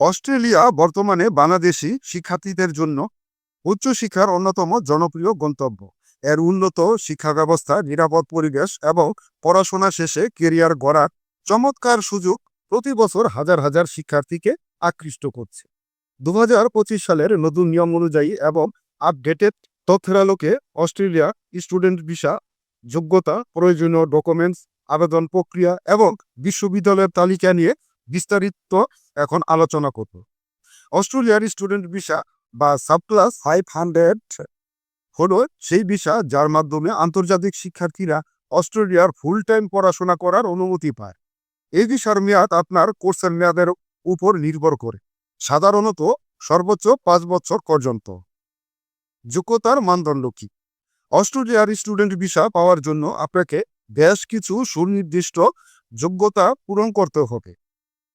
Australia বর্তমানে বাংলাদেশি শিক্ষার্থীদের জন্য উচ্চশিক্ষার অন্যতম জনপ্রিয় গন্তব্য। এর উন্নত শিক্ষা ব্যবস্থা নিরাপদ পরিবেশ এবং পড়াশোনা শেষে কেরিয়ার গড়ার চমৎকার সুযোগ প্রতি বছর হাজার হাজার শিক্ষার্থীকে আকৃষ্ট করছে। দু হাজার পঁচিশ সালের নতুন নিয়ম অনুযায়ী এবং আপডেটেড তথ্যের আলোকে অস্ট্রেলিয়া স্টুডেন্ট ভিসা, যোগ্যতা, প্রয়োজনীয় ডকুমেন্টস, আবেদন প্রক্রিয়া এবং বিশ্ববিদ্যালয়ের তালিকা নিয়ে বিস্তারিত এখন আলোচনা করব। অস্ট্রেলিয়ার স্টুডেন্ট ভিসা বা সাবক্লাস ফাইভ হান্ড্রেড হলো সেই ভিসা যার মাধ্যমে আন্তর্জাতিক শিক্ষার্থীরা অস্ট্রেলিয়ার ফুল টাইম পড়াশোনা করার অনুমতি পায়। এই ভিসার মেয়াদ আপনার কোর্সের মেয়াদের উপর নির্ভর করে, সাধারণত সর্বোচ্চ পাঁচ বছর পর্যন্ত। যোগ্যতার মানদণ্ড কি? অস্ট্রেলিয়ার স্টুডেন্ট ভিসা পাওয়ার জন্য আপনাকে বেশ কিছু সুনির্দিষ্ট যোগ্যতা পূরণ করতে হবে।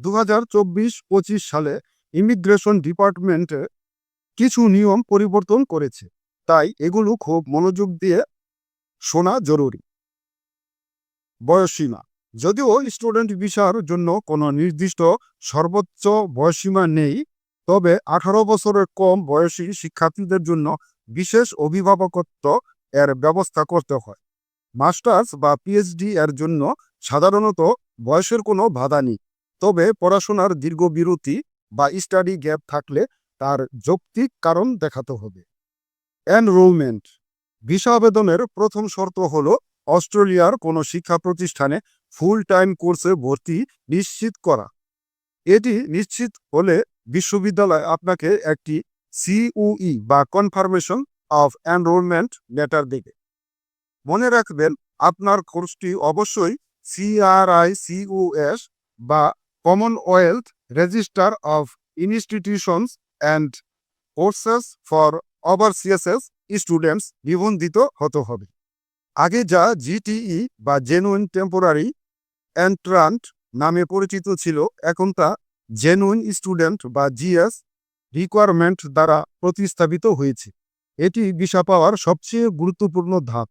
দু হাজার চব্বিশ পঁচিশ সালে ইমিগ্রেশন ডিপার্টমেন্টে কিছু নিয়ম পরিবর্তন করেছে। তাই এগুলো খুব মনোযোগ দিয়ে শোনা জরুরি। বয়সসীমা যদিও স্টুডেন্ট ভিসার জন্য কোনো নির্দিষ্ট সর্বোচ্চ বয়সসীমা নেই, তবে আঠারো বছরের কম বয়সী শিক্ষার্থীদের জন্য বিশেষ অভিভাবকত্ব এর ব্যবস্থা করতে হয়। মাস্টার্স বা পিএইচডি এর জন্য সাধারণত বয়সের কোনো বাধা নেই। তবে পড়াশোনার দীর্ঘ বিরতি বা স্টাডি গ্যাপ থাকলে তার যৌক্তিক কারণ দেখাতে হবে। এনরোলমেন্ট ভিসা আবেদনের প্রথম শর্ত হল অস্ট্রেলিয়ার কোনো শিক্ষা প্রতিষ্ঠানে ফুল টাইম কোর্সে ভর্তি নিশ্চিত করা। এটি নিশ্চিত হলে বিশ্ববিদ্যালয় আপনাকে একটি সিউই বা কনফার্মেশন অফ এনরোলমেন্ট লেটার দেবে। মনে রাখবেন, আপনার কোর্সটি অবশ্যই সিআরআই সিউএস বা Commonwealth register of institutions and courses for overseas students নিবন্ধিত হতে হবে। আগে যা জিটিই বা জেনুইন টেম্পোরারি এন্ট্রান্ট নামে পরিচিত ছিল, এখন তা জেনুইন স্টুডেন্ট বা জিএস রিকোয়ারমেন্ট দ্বারা প্রতিস্থাপিত হয়েছে। এটি ভিসা পাওয়ার সবচেয়ে গুরুত্বপূর্ণ ধাপ।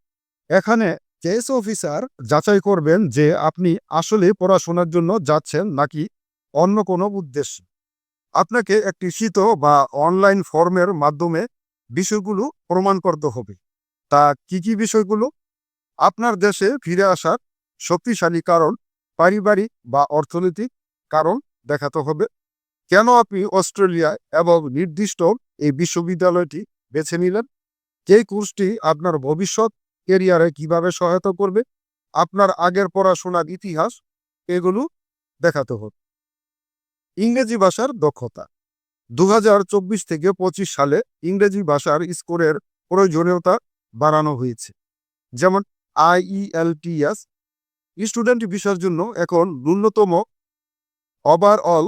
এখানে কেস অফিসার যাচাই করবেন যে আপনি আসলে পড়াশোনার জন্য যাচ্ছেন নাকি অন্য কোনো উদ্দেশ্যে। আপনাকে একটি শীত বা অনলাইন ফর্মের মাধ্যমে বিষয়গুলো প্রমাণ করতে হবে। তা কি কি বিষয়গুলো? আপনার দেশে ফিরে আসার শক্তিশালী কারণ পারিবারিক বা অর্থনৈতিক কারণ দেখাতে হবে। কেন আপনি অস্ট্রেলিয়ায় এবং নির্দিষ্ট এই বিশ্ববিদ্যালয়টি বেছে নিলেন? এই কোর্সটি আপনার ভবিষ্যৎ কেরিয়ারে কীভাবে সহায়তা করবে, আপনার আগের পড়াশোনার ইতিহাস, এগুলো দেখাতে হবে। ইংরেজি ভাষার দক্ষতা। দু থেকে পঁচিশ সালে ইংরেজি ভাষার স্কোরের প্রয়োজনীয়তা বাড়ানো হয়েছে। যেমন আইইএলটিএস স্টুডেন্ট ভিসার জন্য এখন ন্যূনতম overall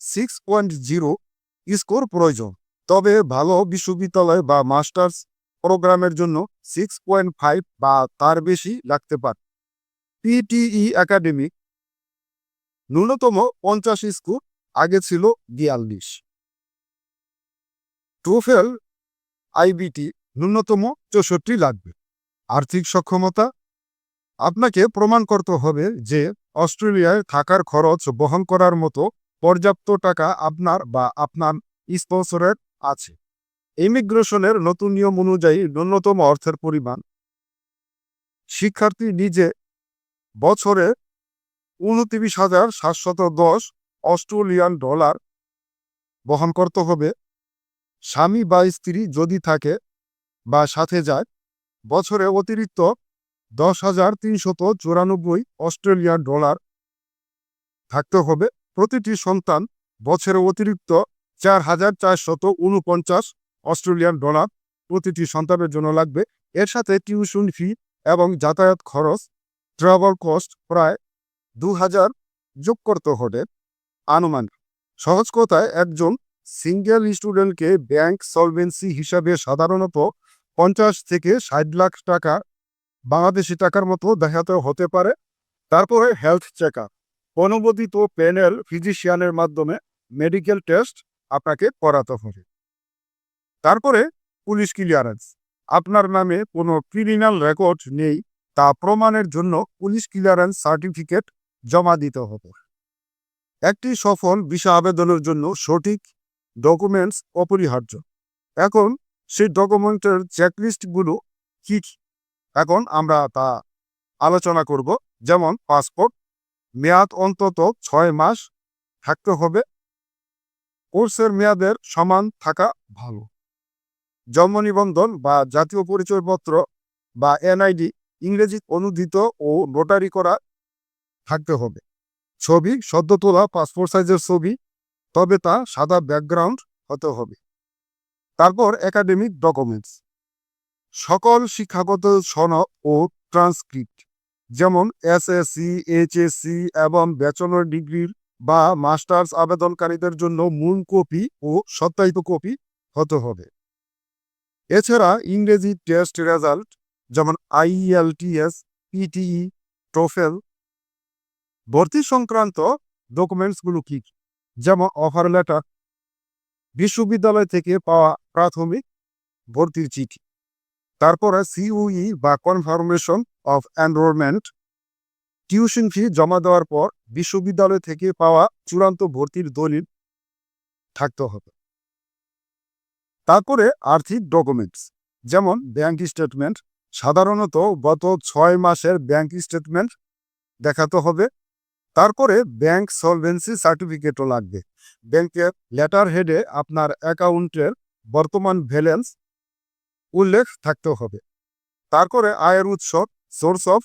six point zero score প্রয়োজন। তবে ভালো বিশ্ববিদ্যালয় বা মাস্টার্স প্রোগ্রামের জন্য সিক্স পয়েন্ট ফাইভ বা তার বেশি লাগতে পারে। পিটিই একাডেমিক ন্যূনতম পঞ্চাশ স্কোর আগে ছিল বিয়াল্লিশ। টোফেল আইবিটি ন্যূনতম চৌষট্টি লাগবে। আর্থিক সক্ষমতা? আপনাকে প্রমাণ করতে হবে যে অস্ট্রেলিয়ায় থাকার খরচ বহন করার মতো পর্যাপ্ত টাকা আপনার বা আপনার স্পন্সরের আছে। ইমিগ্রেশনের নতুন নিয়ম অনুযায়ী ন্যূনতম অর্থের পরিমাণ। শিক্ষার্থী নিজে বছরে উনত্রিশ হাজার সাতশত দশ অস্ট্রেলিয়ান ডলার বহন করতে হবে। স্বামী বা স্ত্রী যদি থাকে বা সাথে যায়, বছরে অতিরিক্ত দশ হাজার তিনশত চুরানব্বই অস্ট্রেলিয়ান ডলার থাকতে হবে। প্রতিটি সন্তান বছরে অতিরিক্ত চার হাজার চারশত উনপঞ্চাশ অস্ট্রেলিয়ান ডলার প্রতিটি সন্তানের জন্য লাগবে। এর সাথে টিউশন ফি এবং যাতায়াত খরচ ট্রাভেল কস্ট প্রায় দু হাজার যোগ করতে হবে। আনুমান সহজ কথায় একজন সিঙ্গেল স্টুডেন্টকে ব্যাংক সলভেন্সি হিসাবে সাধারণত পঞ্চাশ থেকে ষাট লাখ টাকা বাংলাদেশি টাকার মতো দেখাতে হতে পারে। তারপরে হেলথ চেক আপ অনুমোদিত প্যানেল ফিজিশিয়ানের মাধ্যমে মেডিকেল টেস্ট আপনাকে করাতে হবে। তারপরে পুলিশ ক্লিয়ারেন্স। আপনার নামে কোনো ক্রিমিনাল রেকর্ড নেই, তা প্রমাণের জন্য পুলিশ ক্লিয়ারেন্স সার্টিফিকেট জমা দিতে হবে। একটি সফল ভিসা আবেদনের জন্য সঠিক ডকুমেন্টস অপরিহার্য। এখন সেই ডকুমেন্টের চেকলিস্টগুলো কি কি? এখন আমরা তা আলোচনা করব, যেমন পাসপোর্ট মেয়াদ অন্তত ছয় মাস থাকতে হবে। কোর্সের মেয়াদের সমান থাকা ভালো। জন্ম নিবন্ধন বা জাতীয় পরিচয়পত্র বা এনআইডি ইংরেজি অনুদিত ও নোটারি করা থাকতে হবে। ছবি, সদ্য তোলা পাসপোর্ট সাইজের ছবি, তবে তা সাদা ব্যাকগ্রাউন্ড হতে হবে। তারপর একাডেমিক ডকুমেন্টস। সকল শিক্ষাগত সনদ ও ট্রান্সক্রিপ্ট, যেমন এসএসসি, এইচএসসি এবং ব্যাচেলর ডিগ্রির বা মাস্টার্স আবেদনকারীদের জন্য মূল কপি ও সত্যায়িত কপি হতে হবে। এছাড়া ইংরেজি টেস্ট রেজাল্ট যেমন আইএলটিএস পিটিই টোফেল ভর্তি সংক্রান্ত ডকুমেন্টসগুলো কি কি? যেমন অফার লেটার বিশ্ববিদ্যালয় থেকে পাওয়া প্রাথমিক ভর্তির চিঠি, তারপরে সিউই বা confirmation of enrolment tuition fee জমা দেওয়ার পর বিশ্ববিদ্যালয় থেকে পাওয়া চূড়ান্ত ভর্তির দলিল থাকতে হবে তারপরে আর্থিক ডকুমেন্টস যেমন ব্যাংক স্টেটমেন্ট সাধারণত গত ছয় মাসের ব্যাংক স্টেটমেন্ট দেখাতে হবে। তারপরে ব্যাংক সলভেন্সি সার্টিফিকেটও লাগবে। ব্যাংকের লেটার হেডে আপনার অ্যাকাউন্টের বর্তমান ব্যালেন্স উল্লেখ থাকতে হবে। তারপরে আয়ের উৎস সোর্স অফ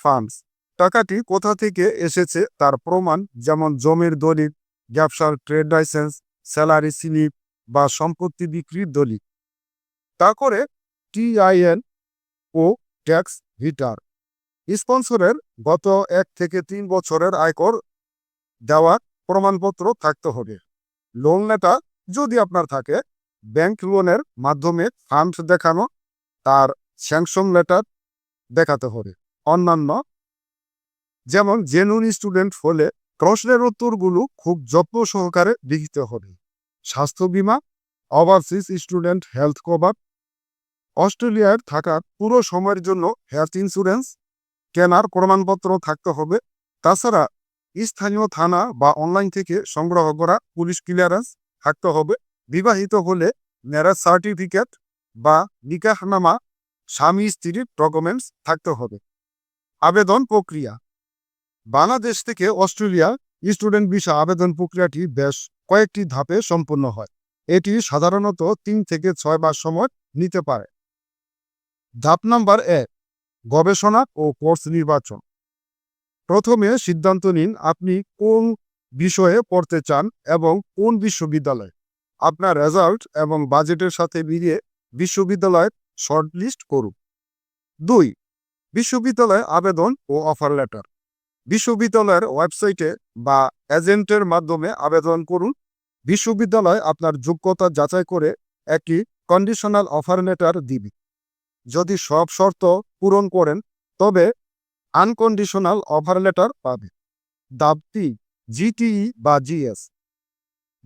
ফান্ডস টাকাটি কোথা থেকে এসেছে তার প্রমাণ, যেমন জমির দলিল, ব্যবসার ট্রেড লাইসেন্স স্যালারি স্লিপ বা সম্পত্তি বিক্রির দলিল। তা তারপরে টিআইএন ও ট্যাক্স রিটার্ন। স্পন্সরের গত এক থেকে তিন বছরের আয়কর দেওয়ার প্রমাণপত্র থাকতে হবে। লোন লেটার যদি আপনার থাকে, ব্যাংক লোনের মাধ্যমে ফান্ড দেখানো, তার স্যাংশন লেটার দেখাতে হবে। অন্যান্য যেমন জেনুইন স্টুডেন্ট হলে প্রশ্নের উত্তরগুলো খুব যত্ন সহকারে লিখিতে হবে। স্বাস্থ্য বীমা ওভারসিজ স্টুডেন্ট হেলথ কভার অস্ট্রেলিয়ায় থাকার পুরো সময়ের জন্য হেলথ ইন্স্যুরেন্স কেনার প্রমাণপত্র থাকতে হবে। তাছাড়া স্থানীয় থানা বা অনলাইন থেকে সংগ্রহ করা পুলিশ ক্লিয়ারেন্স থাকতে হবে। বিবাহিত হলে ম্যারেজ সার্টিফিকেট বা নিকাহনামা, স্বামী স্ত্রীর ডকুমেন্টস থাকতে হবে। আবেদন প্রক্রিয়া। বাংলাদেশ থেকে অস্ট্রেলিয়া স্টুডেন্ট ভিসা আবেদন প্রক্রিয়াটি বেশ কয়েকটি ধাপে সম্পন্ন হয়। এটি সাধারণত তিন থেকে ছয় মাস সময় নিতে পারে। ধাপ নাম্বার এক গবেষণা ও কোর্স নির্বাচন। প্রথমে সিদ্ধান্ত নিন আপনি কোন বিষয়ে পড়তে চান এবং কোন বিশ্ববিদ্যালয়। আপনার রেজাল্ট এবং বাজেটের সাথে মিলিয়ে বিশ্ববিদ্যালয়ের শর্টলিস্ট করুন। দুই, বিশ্ববিদ্যালয়ে আবেদন ও অফার লেটার। বিশ্ববিদ্যালয়ের ওয়েবসাইটে বা এজেন্টের মাধ্যমে আবেদন করুন। বিশ্ববিদ্যালয় আপনার যোগ্যতা যাচাই করে একটি কন্ডিশনাল অফার লেটার দিবে। যদি সব শর্ত পূরণ করেন, তবে আনকন্ডিশনাল অফার লেটার পাবে। দাবটি জিটিই বা জিএস।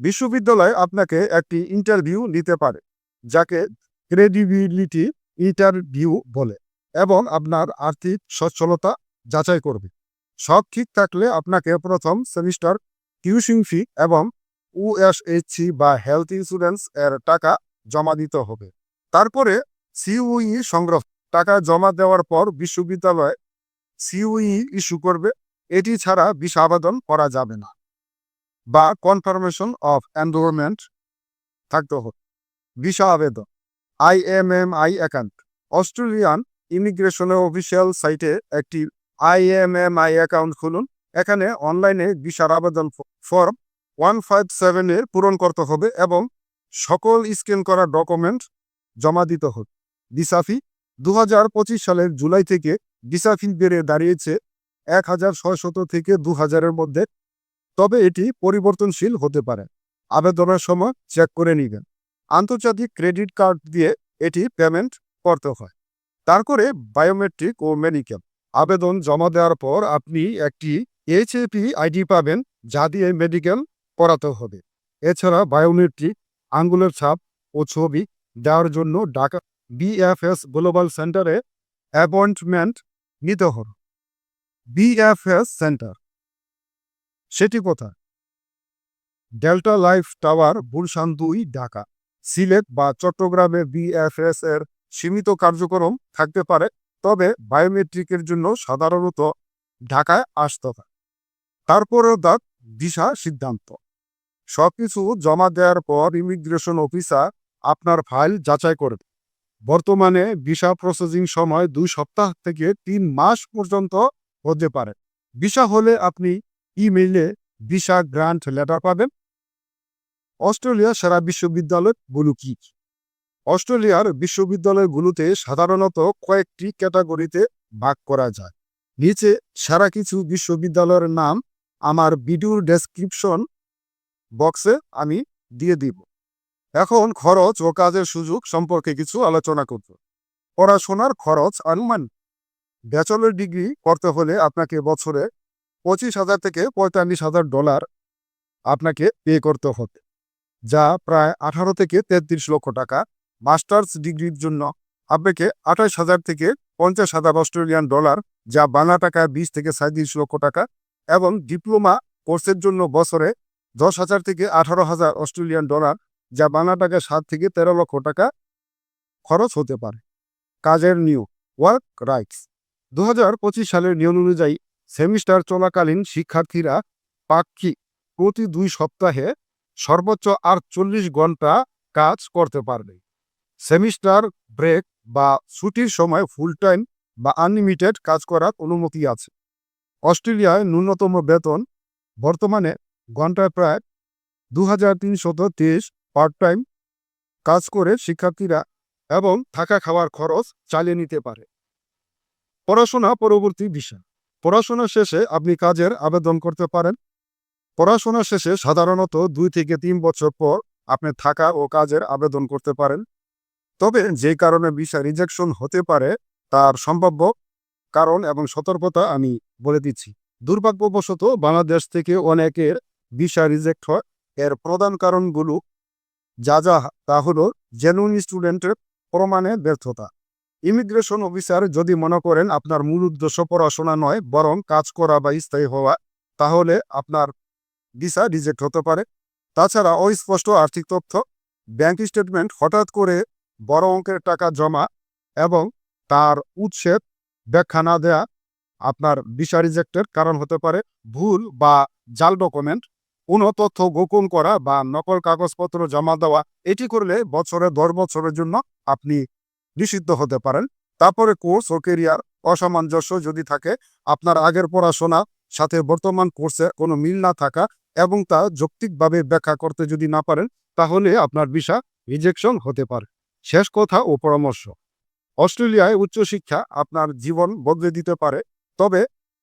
বিশ্ববিদ্যালয় আপনাকে একটি ইন্টারভিউ নিতে পারে, যাকে ক্রেডিবিলিটি ইন্টারভিউ বলে এবং আপনার আর্থিক সচ্ছলতা যাচাই করবে। সব ঠিক থাকলে আপনাকে প্রথম সেমিস্টার টিউশন ফি এবং ইউএসএইচসি বা হেলথ ইন্স্যুরেন্স এর টাকা জমা দিতে হবে। তারপরে সিউই সংগ্রহ, টাকা জমা দেওয়ার পর বিশ্ববিদ্যালয় সিউই ইস্যু করবে, এটি ছাড়া ভিসা আবেদন করা যাবে না বা কনফার্মেশন অফ এনরোলমেন্ট থাকতে হবে। ভিসা আবেদন আইএমএমআই অ্যাকাউন্ট অস্ট্রেলিয়ান ইমিগ্রেশনের অফিসিয়াল সাইটে একটি আইএমএমআই অ্যাকাউন্ট খুলুন। এখানে অনলাইনে ভিসার আবেদন ফর্ম ওয়ান ফাইভ সেভেনের পূরণ করতে হবে এবং সকল স্ক্যান করা ডকুমেন্ট জমা দিতে হবে। ভিসা ফি পঁচিশ সালের জুলাই থেকে ভিসা ফি বেড়ে দাঁড়িয়েছে এক হাজার ছয়শত থেকে দু হাজারের মধ্যে। তবে এটি পরিবর্তনশীল হতে পারে। আবেদনের সময় চেক করে নেবেন। আন্তর্জাতিক ক্রেডিট কার্ড দিয়ে এটি পেমেন্ট করতে হয়। তারপরে বায়োমেট্রিক ও মেডিকেল আবেদন জমা দেওয়ার পর আপনি একটি এইচএপি আইডি পাবেন, যা দিয়ে মেডিকেল করাতে হবে। এছাড়া বায়োমেট্রিক আঙ্গুলের ছাপ ও ছবি দেওয়ার জন্য ঢাকা বিএফএস গ্লোবাল সেন্টারে অ্যাপয়েন্টমেন্ট নিতে হবে। বিএফএস সেন্টার সেটি কোথায়? ডেল্টা লাইফ টাওয়ার গুলশান দুই, ঢাকা। সিলেট বা চট্টগ্রামে বিএফএস এর সীমিত কার্যক্রম থাকতে পারে। তবে বায়োমেট্রিকের জন্য সাধারণত ঢাকায় আসতে হয়। তারপরেও তার ভিসা সিদ্ধান্ত। সবকিছু জমা দেওয়ার পর ইমিগ্রেশন অফিসার আপনার ফাইল যাচাই করবে বর্তমানে ভিসা প্রসেসিং সময় দুই সপ্তাহ থেকে তিন মাস পর্যন্ত হতে পারে। ভিসা হলে আপনি ইমেইলে ভিসা গ্রান্ট লেটার পাবেন। অস্ট্রেলিয়া সেরা বিশ্ববিদ্যালয়গুলো কি? অস্ট্রেলিয়ার বিশ্ববিদ্যালয়গুলোতে সাধারণত কয়েকটি ক্যাটাগরিতে ভাগ করা যায়। নিচে সারা কিছু বিশ্ববিদ্যালয়ের নাম আমার ভিডিওর ডেসক্রিপশন বক্সে আমি দিয়ে দিব। এখন খরচ ও কাজের সুযোগ সম্পর্কে কিছু আলোচনা করব। পড়াশোনার খরচ অনুমান ব্যাচেলর ডিগ্রি করতে হলে আপনাকে বছরে পঁচিশ হাজার থেকে পঁয়তাল্লিশ হাজার ডলার আপনাকে পে করতে হবে, যা প্রায় আঠারো থেকে তেত্রিশ লক্ষ টাকা মাস্টার্স ডিগ্রির জন্য আপনাকে আঠাশ হাজার থেকে পঞ্চাশ হাজার অস্ট্রেলিয়ান ডলার, যা বাংলা টাকায় বিশ থেকে সাঁত্রিশ লক্ষ টাকা, এবং ডিপ্লোমা কোর্সের জন্য বছরে দশ হাজার থেকে আঠারো হাজার অস্ট্রেলিয়ান ডলার, যা বাংলা টাকায় সাত থেকে তেরো লক্ষ টাকা খরচ হতে পারে। কাজের নিয়োগ ওয়ার্ক রাইটস দু হাজার পঁচিশ সালের নিয়ম অনুযায়ী সেমিস্টার চলাকালীন শিক্ষার্থীরা পাক্ষিক প্রতি দুই সপ্তাহে সর্বোচ্চ আটচল্লিশ ঘণ্টা কাজ করতে পারবে। সেমিস্টার, ব্রেক বা ছুটির সময় ফুল টাইম বা আনলিমিটেড কাজ করার অনুমতি আছে। অস্ট্রেলিয়ায় ন্যূনতম বেতন বর্তমানে ঘন্টায় প্রায় দু হাজার তিনশত তেইশ পার্ট টাইম কাজ করে শিক্ষার্থীরা এবং থাকা খাওয়ার খরচ চালিয়ে নিতে পারে। পড়াশোনা পরবর্তী বিষয়। পড়াশোনা শেষে আপনি কাজের আবেদন করতে পারেন। পড়াশোনা শেষে সাধারণত দুই থেকে তিন বছর পর আপনি থাকা ও কাজের আবেদন করতে পারেন। তবে যে কারণে ভিসা রিজেকশন হতে পারে, তার সম্ভাব্য কারণ এবং সতর্কতা আমি বলে দিচ্ছি। দুর্ভাগ্যবশত বাংলাদেশ থেকে অনেকের ভিসা রিজেক্ট হয়। এর প্রধান কারণগুলো যা যা, তা হলো জেনুইন স্টুডেন্টের প্রমাণে ব্যর্থতা। ইমিগ্রেশন অফিসার যদি মনে করেন আপনার মূল উদ্দেশ্য পড়াশোনা নয়, বরং কাজ করা বা স্থায়ী হওয়া, তাহলে আপনার ভিসা রিজেক্ট হতে পারে। তাছাড়া অস্পষ্ট আর্থিক তথ্য ব্যাংক স্টেটমেন্ট হঠাৎ করে বড় অঙ্কের টাকা জমা এবং তার উৎসের ব্যাখ্যা না দেয়া আপনার ভিসা রিজেক্টের কারণ হতে পারে ভুল বা জাল ডকুমেন্ট কোনো তথ্য গোপন করা বা নকল কাগজপত্র জমা দেওয়া, এটি করলে বছরে দশ বছরের জন্য আপনি নিষিদ্ধ হতে পারেন। তারপরে কোর্স ও কেরিয়ার অসামঞ্জস্য যদি থাকে, আপনার আগের পড়াশোনা সাথে বর্তমান কোর্সে কোনো মিল না থাকা এবং তা যৌক্তিকভাবে ব্যাখ্যা করতে যদি না পারেন, তাহলে আপনার ভিসা রিজেকশন হতে পারে। শেষ কথা ও পরামর্শ। অস্ট্রেলিয়ায় উচ্চশিক্ষা আপনার জীবন বদলে দিতে পারে, তবে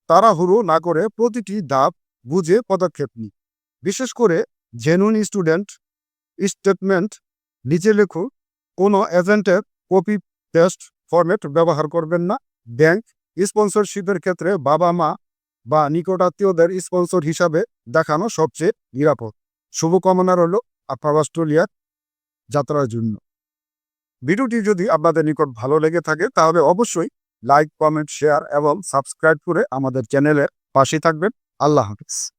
তাড়াহুড়ো না করে প্রতিটি ধাপ বুঝে পদক্ষেপ নিন। বিশেষ করে জেনুইন স্টুডেন্ট স্টেটমেন্ট নিচে লেখুন, কোনো এজেন্টের কপি টেস্ট ফরম্যাট ব্যবহার করবেন না। ব্যাংক স্পন্সরশিপের ক্ষেত্রে বাবা মা বা নিকটাত্মীয়দের স্পন্সর হিসাবে দেখানো সবচেয়ে নিরাপদ। শুভকামনা রইল আপনার অস্ট্রেলিয়ার যাত্রার জন্য। ভিডিওটি যদি আপনাদের নিকট ভালো লেগে থাকে, তাহলে অবশ্যই লাইক, কমেন্ট, শেয়ার এবং সাবস্ক্রাইব করে আমাদের চ্যানেলের পাশে থাকবেন। আল্লাহ হাফিজ।